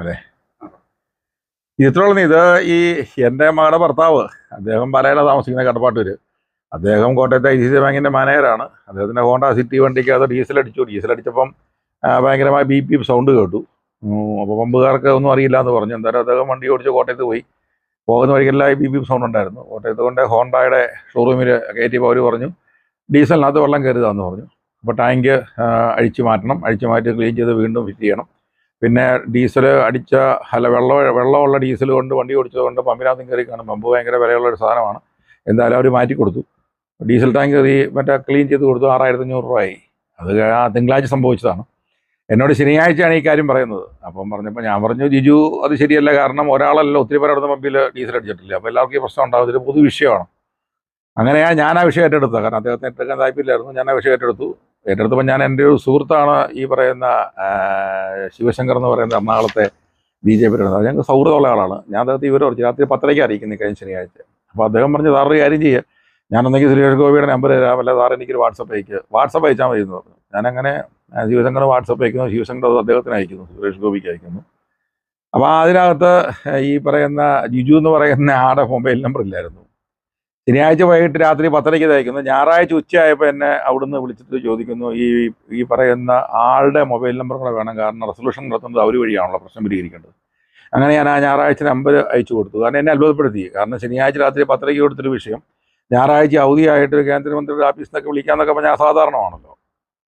അല്ലേ? ഇത്രയുള്ള ഇത് ഈ എന്റെ മകളുടെ ഭർത്താവ്. അദ്ദേഹം പാലയിലാണ് താമസിക്കുന്ന കടപ്പാട്ടൂര്. അദ്ദേഹം കോട്ടയത്തെ ഐ സി സി ബാങ്കിന്റെ മാനേജറാണ്. അദ്ദേഹത്തിന്റെ ഹോണ്ട സിറ്റി അത് ഡീസൽ അടിച്ചു. ഡീസൽ അടിച്ചപ്പം ഭയങ്കരമായ ബി പി സൗണ്ട് കേട്ടു. അപ്പോൾ പമ്പുകാർക്ക് ഒന്നും അറിയില്ല എന്ന് പറഞ്ഞു. എന്തായാലും അദ്ദേഹം വണ്ടി ഓടിച്ച് കോട്ടയത്ത് പോയി. പോകുന്ന വഴിക്കെല്ലാം ബി പി സൗണ്ട് ഉണ്ടായിരുന്നു. കോട്ടയത്ത് കൊണ്ട് ഹോണ്ടയുടെ ഷോറൂമിൽ കയറ്റിയപ്പോൾ അവർ പറഞ്ഞു. ഡീസലിനകത്ത് വെള്ളം കയറുതാന്ന് പറഞ്ഞു. അപ്പോൾ ടാങ്ക് അഴിച്ചു മാറ്റണം. അഴിച്ചു മാറ്റി ക്ലീൻ ചെയ്ത് വീണ്ടും ഫിറ്റ് ചെയ്യണം. പിന്നെ ഡീസൽ അടിച്ച അല്ല വെള്ളം വെള്ളമുള്ള ഡീസൽ കൊണ്ട് വണ്ടി ഓടിച്ചതുകൊണ്ട് പമ്പിനകത്തും കയറി കാണും. പമ്പ് ഭയങ്കര വിലയുള്ള ഒരു സാധനമാണ്. എന്തായാലും അവർ മാറ്റി കൊടുത്തു. ഡീസൽ ടാങ്ക് കയറി മറ്റേ ക്ലീൻ ചെയ്ത് കൊടുത്തു. ആറായിരത്തി അഞ്ഞൂറ് രൂപയായി. അത് ആ തിങ്കളാഴ്ച സംഭവിച്ചതാണ്. എന്നോട് ശനിയാഴ്ചയാണ് ഈ കാര്യം പറയുന്നത്. അപ്പം പറഞ്ഞപ്പോൾ ഞാൻ പറഞ്ഞു ജിജു അത് ശരിയല്ല. കാരണം ഒരാളല്ല ഒത്തിരി പേർ അവിടുന്ന് പമ്പിൽ ഡീസൽ അടിച്ചിട്ടില്ല. അപ്പോൾ എല്ലാവർക്കും ഈ പ്രശ്നം ഉണ്ടാകും ഇതൊരു പൊതു വിഷയമാണ്. അങ്ങനെയാണ് ഞാൻ ആ വിഷയം ഏറ്റെടുത്തത്. കാരണം അദ്ദേഹത്തിന് എടുക്കാൻ താല്പര്യമില്ലായിരുന്നു ഞാൻ ആ വിഷയം ഏറ്റെടുത്തു. ഏറ്റെടുത്തപ്പോൾ ഞാൻ എന്റെ ഒരു സുഹൃത്താണ് ഈ പറയുന്ന ശിവശങ്കർ എന്ന് പറയുന്ന എറണാകുളത്തെ ബി ജെ പിയുടെ ഞങ്ങൾക്ക് സൗഹൃദമുള്ള ആളാണ്. ഞാൻ അദ്ദേഹത്തെ ഇവർ കുറച്ച് രാത്രി പത്തരയ്ക്ക് അറിയിക്കുന്നത് കഴിഞ്ഞ ശനിയാഴ്ച. അപ്പോൾ അദ്ദേഹം പറഞ്ഞു സാറൊരു കാര്യം ചെയ്യുക ഞാനൊന്നെങ്കിൽ സുരേഷ് ഗോപിയുടെ നമ്പർ തരാം. അല്ല സാർ എനിക്കൊരു വാട്സപ്പ് അയക്കുക വാട്സപ്പ് അയച്ചാൽ മതി എന്ന് പറഞ്ഞു. ഞാനങ്ങനെ ശിവശങ്കർ വാട്സപ്പ് അയക്കുന്നു. ശിവശങ്കർ അത് അദ്ദേഹത്തിന് അയക്കുന്നു. സുരേഷ് ഗോപിക്ക് അയക്കുന്നു. അപ്പോൾ അതിനകത്ത് ഈ പറയുന്ന ജിജു എന്ന് പറയുന്ന ആടെ മൊബൈൽ നമ്പർ ഇല്ലായിരുന്നു. ശനിയാഴ്ച വൈകിട്ട് രാത്രി പത്തരയ്ക്ക് തയ്ക്കുന്നു ഞായറാഴ്ച ഉച്ചയായപ്പോൾ എന്നെ അവിടുന്ന് വിളിച്ചിട്ട് ചോദിക്കുന്നു ഈ ഈ പറയുന്ന ആളുടെ മൊബൈൽ നമ്പർ കൂടെ വേണം. കാരണം റെസൊല്യൂഷൻ നടത്തുന്നത് അവർ വഴിയാണല്ലോ പ്രശ്നം പരിഹരിക്കേണ്ടത്. അങ്ങനെ ഞാൻ ആ ഞായറാഴ്ച നമ്പർ അയച്ചു കൊടുത്തു. കാരണം എന്നെ അത്ഭുതപ്പെടുത്തി. കാരണം ശനിയാഴ്ച രാത്രി പത്തരയ്ക്ക് കൊടുത്തൊരു വിഷയം. ഞായറാഴ്ച അവധിയായിട്ട് കേന്ദ്രമന്ത്രിയുടെ ഓഫീസിൽ നിന്നൊക്കെ വിളിക്കാന്നൊക്കെ പറഞ്ഞാൽ അസാധാരണമാണല്ലോ.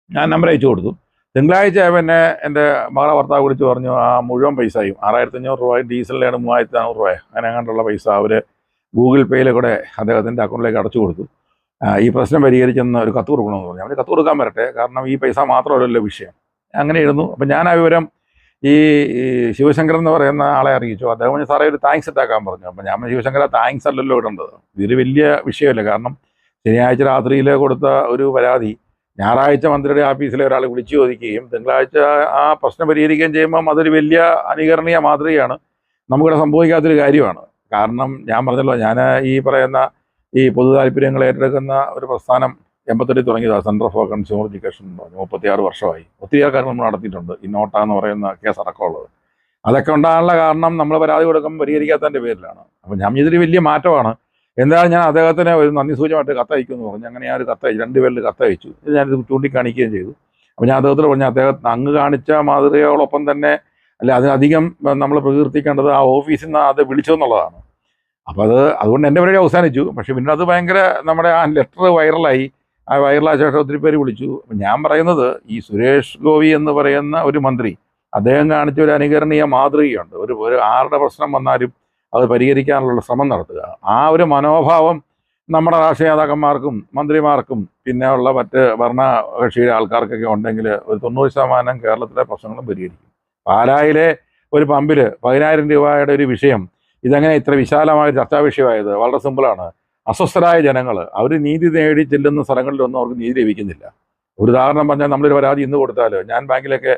ഞാൻ നമ്പർ അയച്ചു കൊടുത്തു. തിങ്കളാഴ്ച എന്നെ എന്റെ മകളെ ഭർത്താവ് വിളിച്ച് പറഞ്ഞു ആ മുഴുവൻ പൈസയും ആറായിരത്തി അഞ്ഞൂറ് രൂപ ഡീസലിലാണ് മൂവായിരത്തി നാനൂറ് രൂപ. അങ്ങനെ അങ്ങനെയുള്ള പൈസ അവർ ഗൂഗിൾ പേയിൽ കൂടെ അദ്ദേഹത്തിന്റെ അക്കൗണ്ടിലേക്ക് അടച്ചു കൊടുത്തു. ഈ പ്രശ്നം പരിഹരിച്ചെന്ന് ഒരു കത്ത് കൊടുക്കണമെന്ന് പറഞ്ഞു. അവർ കത്ത് കൊടുക്കാൻ വരട്ടെ. കാരണം ഈ പൈസ മാത്രമല്ലല്ലോ വിഷയം. അങ്ങനെ ഇരുന്നു. അപ്പം ഞാൻ ആ വിവരം ഈ ശിവശങ്കർ എന്ന് പറയുന്ന ആളെ അറിയിച്ചു. അദ്ദേഹം പറഞ്ഞു സാറേ ഒരു താങ്ക്സ് ഇട്ടാക്കാൻ പറഞ്ഞു. അപ്പം ഞാൻ ശിവശങ്കര താങ്ക്സ് അല്ലല്ലോ ഇടേണ്ടത്. ഇതൊരു വലിയ വിഷയമല്ല. കാരണം ശനിയാഴ്ച രാത്രിയിൽ കൊടുത്ത ഒരു പരാതി ഞായറാഴ്ച മന്ത്രിയുടെ ഓഫീസിലെ ഒരാൾ വിളിച്ചു ചോദിക്കുകയും തിങ്കളാഴ്ച ആ പ്രശ്നം പരിഹരിക്കുകയും ചെയ്യുമ്പം അതൊരു വലിയ അനുകരണീയ മാതൃകയാണ്. നമുക്കിവിടെ സംഭവിക്കാത്തൊരു കാര്യമാണ്. കാരണം ഞാൻ പറഞ്ഞല്ലോ ഞാൻ ഈ പറയുന്ന ഈ പൊതു താല്പര്യങ്ങൾ ഏറ്റെടുക്കുന്ന ഒരു പ്രസ്ഥാനം എൺപത്തെട്ടിൽ തുടങ്ങിയതാണ് സെന്റർ ഫോർ കൺസ്യൂമർ എഡ്യൂക്കേഷൻ എന്ന് പറഞ്ഞു. മുപ്പത്തിയാറ് വർഷമായി. ഒത്തിരി ആൾക്കാർ നമ്മൾ നടത്തിയിട്ടുണ്ട്. ഈ നോട്ട എന്ന് പറയുന്ന കേസ് അടക്കമുള്ളത്. അതൊക്കെ ഉണ്ടാകാനുള്ള കാരണം നമ്മൾ പരാതി കൊടുക്കുമ്പോൾ പരിഹരിക്കാത്തതിന്റെ പേരിലാണ്. അപ്പം ഞാൻ ഇതിൽ വലിയ മാറ്റമാണ്. എന്തായാലും ഞാൻ അദ്ദേഹത്തിന് ഒരു നന്ദി സൂചമായിട്ട് കത്തയക്കും എന്ന് പറഞ്ഞു അങ്ങനെ ഞാൻ ഒരു കത്തയച്ചു രണ്ട് പേരിൽ കത്തയച്ചു. ഇത് ഞാനിത് ചൂണ്ടിക്കാണിക്കുകയും ചെയ്തു. അപ്പോൾ ഞാൻ അദ്ദേഹത്തോട് പറഞ്ഞു അദ്ദേഹത്തിന് അങ്ങ് കാണിച്ച മാതൃകയോടൊപ്പം തന്നെ അല്ല അതിനധികം നമ്മൾ പ്രകീർത്തിക്കേണ്ടത് ആ ഓഫീസിൽ നിന്ന് അത് വിളിച്ചതെന്നുള്ളതാണ് അപ്പോൾ അത് അതുകൊണ്ട് എന്റെ പരിപാടി അവസാനിച്ചു. പക്ഷേ പിന്നെ അത് ഭയങ്കര നമ്മുടെ ആ ലെറ്റർ വൈറലായി. ആ വൈറലായ ശേഷം ഒത്തിരി പേര് വിളിച്ചു. അപ്പം ഞാൻ പറയുന്നത് ഈ സുരേഷ് ഗോപി എന്ന് പറയുന്ന ഒരു മന്ത്രി അദ്ദേഹം കാണിച്ച ഒരു അനുകരണീയ മാതൃകയുണ്ട്. ഒരു ഒരു ആരുടെ പ്രശ്നം വന്നാലും അത് പരിഹരിക്കാനുള്ള ശ്രമം നടത്തുക. ആ ഒരു മനോഭാവം നമ്മുടെ രാഷ്ട്രീയ നേതാക്കന്മാർക്കും മന്ത്രിമാർക്കും പിന്നെയുള്ള മറ്റ് ഭരണകക്ഷിയുടെ ആൾക്കാർക്കൊക്കെ ഉണ്ടെങ്കിൽ ഒരു തൊണ്ണൂറ് ശതമാനം കേരളത്തിലെ പ്രശ്നങ്ങളും പരിഹരിക്കും. പാലായിലെ ഒരു പമ്പിൽ പതിനായിരം രൂപയുടെ ഒരു വിഷയം. ഇതെങ്ങനെ ഇത്ര വിശാലമായ ചർച്ചാ വിഷയമായത് വളരെ സിമ്പിളാണ് അസ്വസ്ഥരായ ജനങ്ങൾ അവർ നീതി നേടി ചെല്ലുന്ന സ്ഥലങ്ങളിലൊന്നും അവർക്ക് നീതി ലഭിക്കുന്നില്ല. ഒരു ഉദാഹരണം പറഞ്ഞാൽ നമ്മളൊരു പരാതി ഇന്ന് കൊടുത്താൽ ഞാൻ ബാങ്കിലൊക്കെ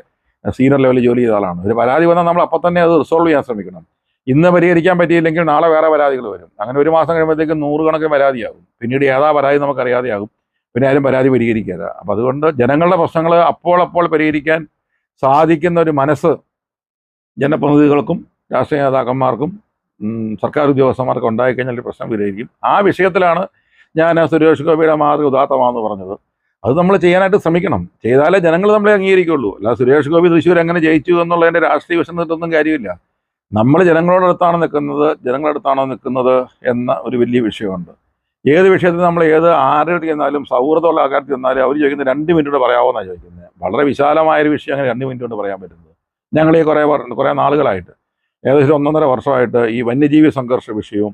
സീനിയർ ലെവലിൽ ജോലി ചെയ്ത ആളാണ്. ഒരു പരാതി വന്നാൽ നമ്മൾ അപ്പം തന്നെ അത് റിസോൾവ് ചെയ്യാൻ ശ്രമിക്കണം. ഇന്ന് പരിഹരിക്കാൻ പറ്റിയില്ലെങ്കിൽ നാളെ വേറെ പരാതികൾ വരും. അങ്ങനെ ഒരു മാസം കഴിയുമ്പോഴത്തേക്കും നൂറുകണക്കിന് പരാതിയാകും. പിന്നീട് ഏതാ പരാതി നമുക്കറിയാതെയാകും പിന്നെ ആരും പരാതി പരിഹരിക്കില്ല അപ്പം അതുകൊണ്ട് ജനങ്ങളുടെ പ്രശ്നങ്ങൾ അപ്പോൾ പരിഹരിക്കാൻ സാധിക്കുന്ന ഒരു മനസ്സ് ജനപ്രതിനിധികൾക്കും രാഷ്ട്രീയ നേതാക്കന്മാർക്കും സർക്കാർ ഉദ്യോഗസ്ഥന്മാർക്കും ഉണ്ടായിക്കഴിഞ്ഞാൽ പ്രശ്നം വിലയിരിക്കും ആ വിഷയത്തിലാണ് ഞാൻ സുരേഷ് ഗോപിയുടെ മാതൃക ഉദാത്തമാണെന്ന് പറഞ്ഞത്. അത് നമ്മൾ ചെയ്യാനായിട്ട് ശ്രമിക്കണം. ചെയ്താലേ ജനങ്ങൾ നമ്മളെ അംഗീകരിക്കുള്ളൂ അല്ല സുരേഷ് ഗോപി തൃശ്ശൂർ എങ്ങനെ ജയിച്ചു എന്നുള്ളതിന്റെ രാഷ്ട്രീയ വശം നിന്നിട്ടൊന്നും കാര്യമില്ല. നമ്മൾ ജനങ്ങളുടെ അടുത്താണ് നിൽക്കുന്നത് ജനങ്ങളുടെ അടുത്താണോ നിൽക്കുന്നത് എന്ന ഒരു വലിയ വിഷയമുണ്ട്. ഏത് വിഷയത്തിൽ നമ്മൾ ഏത് ആരോട് ചെന്നാലും സൗഹൃദമുള്ള ആൾക്കാർക്ക് ചെന്നാലും അവർ ചോദിക്കുന്നത് രണ്ട് മിനിറ്റ് കൊണ്ട് പറയാമെന്നാണ് ചോദിക്കുന്നത് വളരെ വിശാലമായൊരു വിഷയം അങ്ങനെ രണ്ട് മിനിറ്റ് കൊണ്ട് പറയാൻ പറ്റുന്നത്. ഞങ്ങൾ ഈ കുറേ കുറേ നാളുകളായിട്ട് ഏകദേശം ഒന്നൊന്നര വർഷമായിട്ട് ഈ വന്യജീവി സംഘർഷ വിഷയവും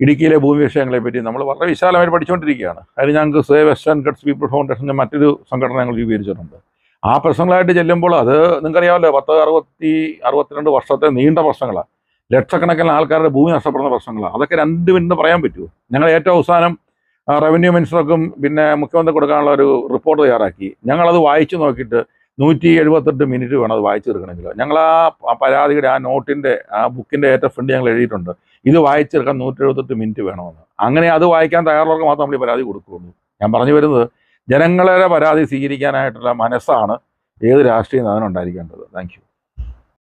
ഇടുക്കിയിലെ ഭൂമി വിഷയങ്ങളെ പറ്റി നമ്മൾ വളരെ വിശാലമായിട്ട് പഠിച്ചുകൊണ്ടിരിക്കുകയാണ്. അതിന് ഞങ്ങൾക്ക് സേവ് വെസ്റ്റേൺ ഗഡ്സ് പീപ്പിൾ ഫൗണ്ടേഷന്റെ മറ്റൊരു സംഘടന ഞങ്ങൾ രൂപീകരിച്ചിട്ടുണ്ട്. ആ പ്രശ്നങ്ങളായിട്ട് ചെല്ലുമ്പോൾ അത് നിങ്ങൾക്കറിയാമല്ലോ പത്ത് അറുപത്തി അറുപത്തിരണ്ട് വർഷത്തെ നീണ്ട പ്രശ്നങ്ങളാണ് ലക്ഷക്കണക്കിന് ആൾക്കാരുടെ ഭൂമി നഷ്ടപ്പെടുന്ന പ്രശ്നങ്ങളാണ് അതൊക്കെ രണ്ട് മിനിറ്റ് പറയാൻ പറ്റുമോ? ഞങ്ങൾ ഏറ്റവും അവസാനം റവന്യൂ മിനിസ്റ്റർക്കും പിന്നെ മുഖ്യമന്ത്രി കൊടുക്കാനുള്ള ഒരു റിപ്പോർട്ട് തയ്യാറാക്കി. ഞങ്ങളത് വായിച്ചു നോക്കിയിട്ട് നൂറ്റി എഴുപത്തെട്ട് മിനിറ്റ് വേണം അത് വായിച്ചു തീർക്കണമെങ്കിൽ. ഞങ്ങൾ ആ പരാതിയുടെ ആ നോട്ടിന്റെ ആ ബുക്കിന്റെ ഏറ്റവും ഫ്രണ്ട് ഞങ്ങൾ എഴുതിയിട്ടുണ്ട്. ഇത് വായിച്ചെടുക്കാൻ നൂറ്റി എഴുപത്തെട്ട് മിനിറ്റ് വേണമെന്ന്. അങ്ങനെ അത് വായിക്കാൻ തയ്യാറുള്ളവർക്ക് മാത്രം നമ്മൾ ഈ പരാതി കൊടുക്കുകയുള്ളൂ. ഞാൻ പറഞ്ഞു വരുന്നത് ജനങ്ങളുടെ പരാതി സ്വീകരിക്കാനായിട്ടുള്ള മനസ്സാണ് ഏത് രാഷ്ട്രീയ അതിനുണ്ടായിരിക്കേണ്ടത് ഉണ്ടായിരിക്കേണ്ടത്. Thank you